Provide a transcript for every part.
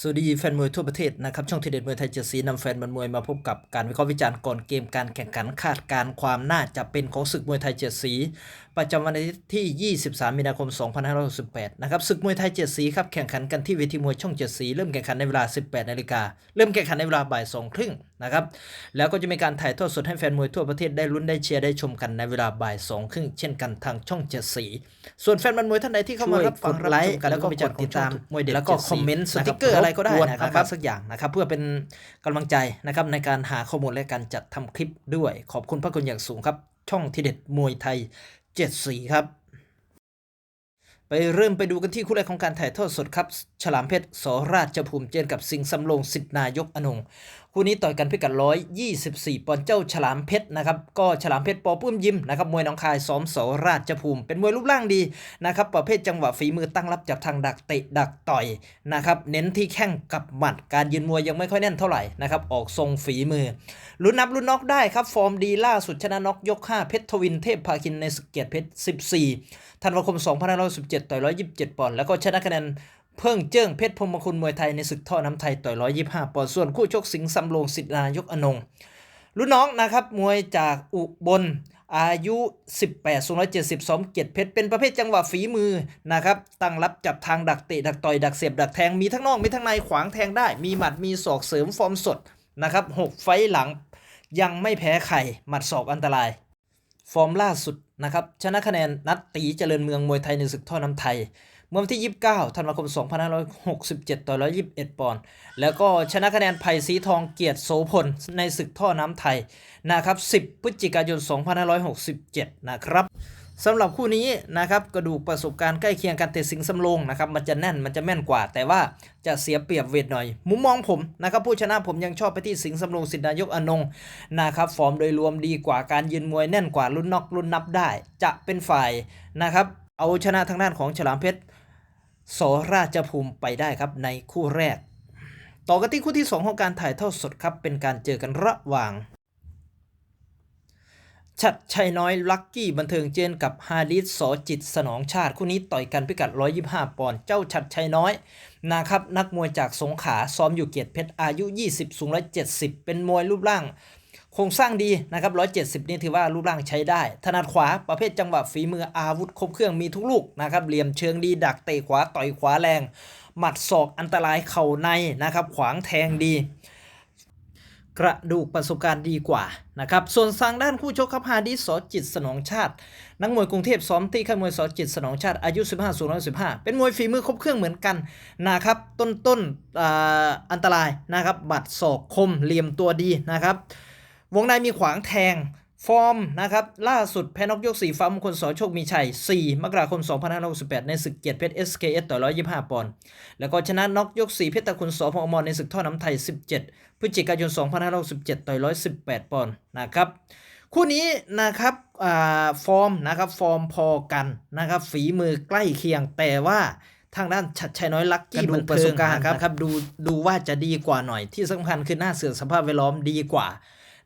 สวัสดีแฟนมวยทั่วประเทศนะครับช่องทีเด็ดมวยไทยเจ็ดสีนำแฟนมันมวยมาพบกับการวิเคราะห์วิจารณ์ก่อนเกมการแข่งขันคาดการณ์ความน่าจะเป็นของศึกมวยไทยเจ็ดสีประจำวันอาทิตย์ที่ 23 มีนาคม 2568 นะครับศึกมวยไทยเจ็ดสีครับแข่งขันกันที่เวทีมวยช่องเจ็ดสีเริ่มแข่งขันในเวลา 18 นาฬิกาเริ่มแข่งขันในเวลาบ่ายสองครึ่ง นะครับ แล้วก็จะมีการถ่ายทอดสดให้แฟนมวยทั่วประเทศได้ลุ้นได้เชียร์ได้ชมกันในเวลาบ่ายสองครึ่งเช่นกันทางช่องเจ็ดสี ส่วนแฟนมันมวยท่านใดที่เข้ามารับฟังรับชมกันแล้วก็กดติดตามมวยเด็ดแล้วก็คอมเมนต์สติกเกอร์อะไรก็ได้นะครับสักอย่างนะครับ เพื่อเป็นกำลังใจนะครับในการหาข้อมูลและการจัดทำคลิปด้วย ขอบคุณพระคุณอย่างสูงครับ ช่องทีเด็ดมวยไทยเจ็ดสีครับไปเริ่มไปดูกันที่คู่แรกของการถ่ายทอดสดครับ ฉลามเพชรสราชภูมิเจนกับสิงห์สำโรงสิทธินายกอนง คู่นี้ต่อยกันพิกัด124 ปอนด์เจ้าฉลามเพชรนะครับก็ฉลามเพชรปอปื้มยิมนะครับมวยน้องคายซ้อมสราชภูมิ เป็นมวยรูปร่างดีนะครับประเภทจังหวะฝีมือตั้งรับจับทางดักเตะดักต่อยนะครับเน้นที่แข้งกับหมัด การยืนมวยยังไม่ค่อยแน่นเท่าไหร่นะครับออกทรงฝีมือลุ้นนับลุ้นน็อกได้ครับฟอร์มดีล่าสุดชนะน็อกยก 5 เพชรทวินเทพพาคินในสเกียรติเพชร 14ธันวาคม2517ต่อย127 ปอนด์แล้วก็ชนะคะแนน เพิ่งเจิ้งเพชรพรมคุณมวยไทยในศึกท่อน้ำไทยต่อย125ปอนด์ส่วนคู่ชกสิงห์สำโรงสิทธินายกอนงรุ่นน้องนะครับมวยจากอุบลอายุ 18สูง170ซ้อมเกียรติเพชรเป็นประเภทจังหวะฝีมือนะครับตั้งรับจับทางดักเตะดักต่อยดักเสียบดักแทงมีทั้งนอกมีทั้งในขวางแทงได้ มีหมัดมีศอกเสริมฟอร์มสดนะครับหกไฟหลังยังไม่แพ้ใครหมัดศอกอันตราย ฟอร์มล่าสุดนะครับชนะคะแนนนัดตีเจริญเมืองมวยไทยในศึกท่อน้ำไทย เมื่อวันที่ 29 ธันวาคม 2567 ต่อ 121 ปอนด์ แล้วก็ชนะคะแนนไผ่สีทองเกียรติโสพล ในศึกท่อน้ำไทยนะครับ 10 พฤศจิกายน 2567 นะครับสำหรับคู่นี้นะครับกระดูกประสบการณ์ใกล้เคียงกันแต่สิงสำโรงนะครับมันจะแน่นมันจะแม่นกว่า แต่ว่าจะเสียเปรียบเวทหน่อย มุมมองผมนะครับผู้ชนะผมยังชอบไปที่สิงสำโรงสิทธินายกอนงนะครับฟอร์มโดยรวมดีกว่าการยืนมวยแน่นกว่ารุ่นนอกรุ่นนับได้ จะเป็นฝ่ายนะครับเอาชนะทางด้านของฉลามเพชร โสราชภูมิไปได้ครับในคู่แรก ต่อกันที่คู่ที่ 2 ของการถ่ายทอดสดครับเป็นการเจอกันระหว่าง ชัดชัยน้อยลักกี้บันเทิงเจนกับฮาดิสสจิตสนองชาติ คู่นี้ต่อยกันพิกัด 125 ปอนด์เจ้าชัดชัยน้อยนะครับนักมวยจากสงขลาซ้อมอยู่เกียรติเพชรอายุ 20 สูง 170 เป็นมวยรูปร่าง โครงสร้างดีนะครับ 170 นี่ถือว่ารูปร่างใช้ได้ ถนัดขวาประเภทจังหวะฝีมืออาวุธครบเครื่องมีทุกลูกนะครับ เหลี่ยมเชิงดีดักเตะขวาต่อยขวาแรง หมัดศอกอันตรายเข่าในนะครับ ขวางแทงดี กระดูกประสบการณ์ดีกว่านะครับ ส่วนทางด้านคู่ชกครับฮาดิสสอจิตสนองชาติ นักมวยกรุงเทพซ้อมที่ค่ายมวยสอจิตสนองชาติอายุ 15สูง115 เป็นมวยฝีมือครบเครื่องเหมือนกันนะครับ ต้นต้นออันตรายนะครับบัดศอกคมเหลี่ยมตัวดีนะครับ วงในมีขวางแทงฟอร์มนะครับล่าสุดแพ้นกยกสีฟ้ามงคลสอโชคมีชัย 4 มกราคม 2568 ในศึกเกียรติเพชร SKS ต่อ 125 ปอนด์แล้วก็ชนะนกยกสีเพชรตะคุณสอพอมในศึกท่อน้ำไทย 17 พฤศจิกายน 2567 ต่อ 118 ปอนด์นะครับคู่นี้นะครับอ่าฟอร์มนะครับฟอร์มพอกันนะครับฝีมือใกล้เคียงแต่ว่าทางด้านชัดชัยน้อยลักกี้ดูประสบการณ์ครับครับดูดูว่าจะดีกว่าหน่อยที่สำคัญคือหน้าเสือสภาพแวดล้อมดีกว่า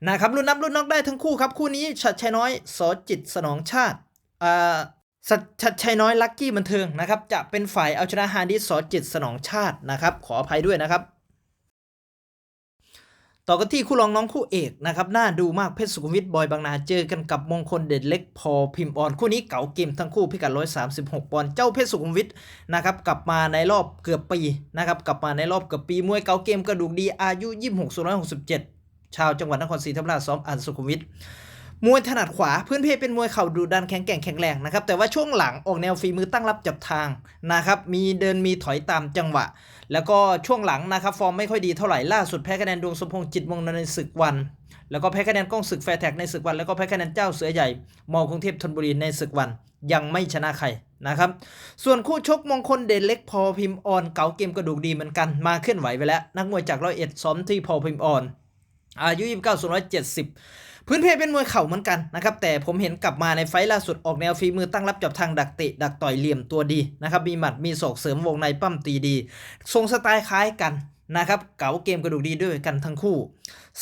นะครับรุ่นนับรุ่นนอกได้ทั้งคู่ครับคู่นี้ชัดชัยน้อยสอจิตสนองชาติอ่าชัดชัยน้อยลักกี้บันเทิงนะครับจะเป็นฝ่ายเอาชนะฮาดิสสอจิตสนองชาตินะครับขออภัยด้วยนะครับ ต่อกันที่คู่รองน้องคู่เอกนะครับน่าดูมากเพชรสุขุมวิทบอยบางนาเจอกันกับมงคลเด่นเล็กพอพิมพ์อ่อนคู่นี้เก๋าเกมทั้งคู่พิกัด 136 ปอนด์เจ้าเพชรสุขุมวิทนะครับกลับมาในรอบเกือบปีนะครับกลับมาในรอบเกือบปีมวยเก๋าเกมกระดูกดีอายุ 26สูง167 ชาวจังหวัดนครศรีธรรมราชซ้อมอันสุขุมวิทมวยถนัดขวาพื้นเพเป็นมวยเข่าดูดันแข็งแกร่งแข็งแรงนะครับแต่ว่าช่วงหลังออกแนวฝีมือตั้งรับจับทางนะครับมีเดินมีถอยตามจังหวะ แล้วก็ช่วงหลังนะครับฟอร์มไม่ค่อยดีเท่าไหร่ล่าสุดแพ้คะแนนดวงสมพงษ์จิตวงในศึกวัน แล้วก็แพ้คะแนนก้องศึกแฟร์แท็กในศึกวัน แล้วก็แพ้คะแนนเจ้าเสือใหญ่มอกรุงเทพธนบุรีในศึกวัน ยังไม่ชนะใครนะครับส่วนคู่ชกมงคลเด่นเล็กพอพิมพ์ออนเก๋าเกมกระดูกดีเหมือนกันมาเคลื่อนไหวไปแล้ว นักมวยจากร้อยเอ็ดซ้อมที่พอพิมพ์ออน อายุ29สูง170 พื้นเพเป็นมวยเข่าเหมือนกันนะครับ แต่ผมเห็นกลับมาในไฟล์ล่าสุดออกแนวฝีมือตั้งรับจับทางดักเตะดักต่อยเหลี่ยมตัวดีนะครับ มีหมัดมีศอกเสริมวงในปั้มตีดี ทรงสไตล์คล้ายกันนะครับเก๋าเกมกระดูกดีด้วยกันทั้งคู่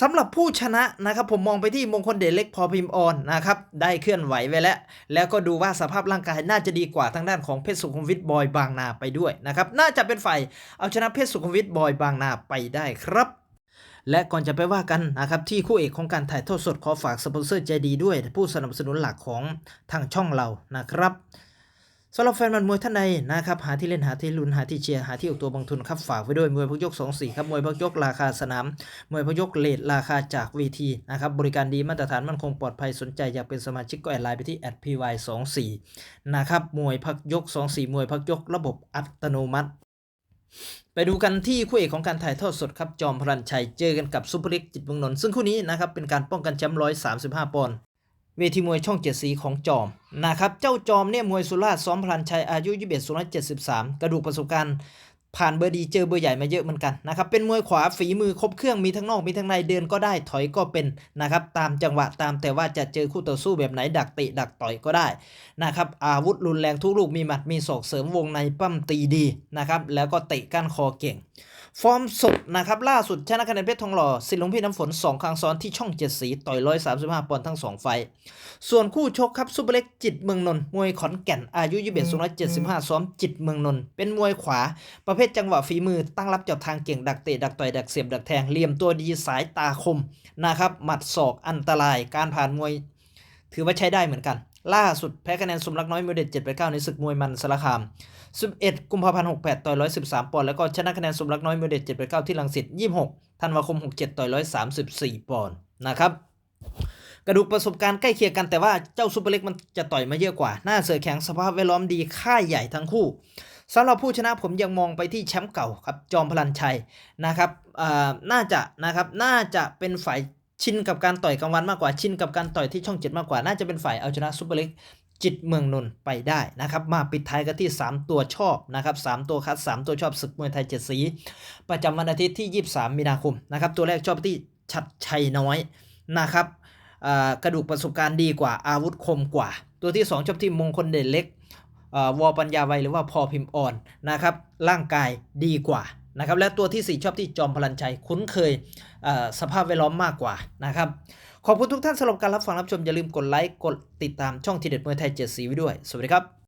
สำหรับผู้ชนะนะครับผมมองไปที่มงคลเดชเล็กพอพิมออนนะครับได้เคลื่อนไหวไว้แล้ว แล้วก็ดูว่าสภาพร่างกายน่าจะดีกว่าทางด้านของเพชรสุขุมวิทบอยบางนาไปด้วยนะครับน่าจะเป็นฝ่ายเอาชนะเพชรสุขุมวิทบอยบางนาไปได้ครับ และก่อนจะไปว่ากันนะครับที่คู่เอกของการถ่ายทอดสดขอฝากสปอนเซอร์ใจดีด้วย ผู้สนับสนุนหลักของทางช่องเรานะครับสำหรับแฟนมวยท่านใดนะครับหาที่เล่นหาที่ลุ้นหาที่เชียร์หาที่ออกตัวบางทุนครับฝากไว้ด้วยมวยพกยก 2 4 ครับมวยพกยกราคาสนามมวยพกยกเลทราคาจากเวทีนะครับบริการดีมาตรฐานมั่นคงปลอดภัยสนใจอยากเป็นสมาชิกก็แอดไลน์ไปที่ @py24 นะครับมวยพักยก 24 มวยพักยกระบบอัตโนมัติ ไปดูกันที่คู่เอกของการถ่ายทอดสดครับจอมพลันชัยเจอกันกับซุปเปอร์เล็กจิตเมืองนนท์ซึ่งคู่นี้นะครับเป็นการป้องกันแชมป์ร้อยสามสิบห้าปอนด์เวทีมวยช่องเจ็ดสีของจอมนะครับเจ้าจอมเนี่ยมวยสุราษฎร์ซ้อมพลันชัยอายุยี่เบียร์สุรัชเจ็ดสิบสามกระดูกประสบการณ์ ผ่านเบอร์ดีเจอเบอร์ใหญ่มาเยอะเหมือนกันนะครับเป็นมวยขวาฝีมือครบเครื่องมีทั้งนอกมีทั้งในเดินก็ได้ถอยก็เป็นนะครับตามจังหวะตามแต่ว่าจะเจอคู่ต่อสู้แบบไหนดักเตะดักต่อยก็ได้นะครับอาวุธรุนแรงทุกลูกมีหมัดมีศอกเสริมวงในปั้มตีดีนะครับแล้วก็เตะก้านคอเก่ง ฟอร์มสดนะครับล่าสุดชนะคะแนนเพชรทองหล่อสิทธิ์หลวงพี่น้ำฝน 2 ครั้งซ้อนที่ช่องเจ็ดสีต่อย135ปอนด์ทั้ง2ไฟ ส่วนคู่ชกครับซุปเปอร์เล็กจิตเมืองนนท์มวยขอนแก่นอายุ21 275ซ้อมจิตเมืองนนท์เป็นมวยขวา ประเภทจังหวะฝีมือตั้งรับจับทางเก่งดักเตะดักต่อยดักเสียบดักแทงเหลี่ยมตัวดีสายตาคมนะครับหมัดศอกอันตรายการผ่านมวย ถือว่าใช้ได้เหมือนกัน ล่าสุดแพ้คะแนนสมรักน้อยมวยเด็ด7ไป9ในศึกมวยมันสารคาม 11 กุมภาพันธ์68 ต่อย 113 ปอนด์ แล้วก็ชนะคะแนนสมรักน้อยมวยเด็ด7ไป9ที่ลังสิต26 ธันวาคม 67 ต่อย 134 ปอนด์นะครับ กระดูกประสบการณ์ใกล้เคียงกันแต่ว่าเจ้าซูเปอร์เล็กมันจะต่อยมาเยอะกว่า หน้าเสือแข็งสภาพแวดล้อมดี ค่ายใหญ่ทั้งคู่สำหรับผู้ชนะผมยังมองไปที่แชมป์เก่าครับจอมพลันชัยนะครับอ่าน่าจะนะครับน่าจะเป็นฝ่าย ชินกับการต่อยกลางวันมากกว่าชินกับการต่อยที่ช่องเจ็ดมากกว่า น่าจะเป็นฝ่ายเอาชนะซูเปอร์เล็กจิตเมืองนนท์ไปได้นะครับ มาปิดท้ายกันที่ 3 ตัวชอบนะครับ3ตัวคัด 3 ตัวชอบศึกมวยไทยเจ็ดสี ประจำวันอาทิตย์ที่ 23 มีนาคมนะครับตัวแรกชอบที่ชัดชัยน้อยนะครับกระดูกประสบการณ์ดีกว่าอาวุธคมกว่า ตัวที่ 2 ชอบที่มงคลเด่นเล็กเอ่อวอปัญญาไวหรือว่าพอพิมพ์อ่อนนะครับร่างกายดีกว่า นะครับและตัวทีสี่ 4 ชอบที่จอมพลันชัยคุ้นเคยเสภาพแวดล้อมมากกว่านะครับขอบคุณทุกท่านสำหรับการรับฟังรับชมอย่าลืมกดไลค์กดติดตามช่องทีเด็ดมวยไทยเจ็ดสีไว้ด้วย สวัสดีครับ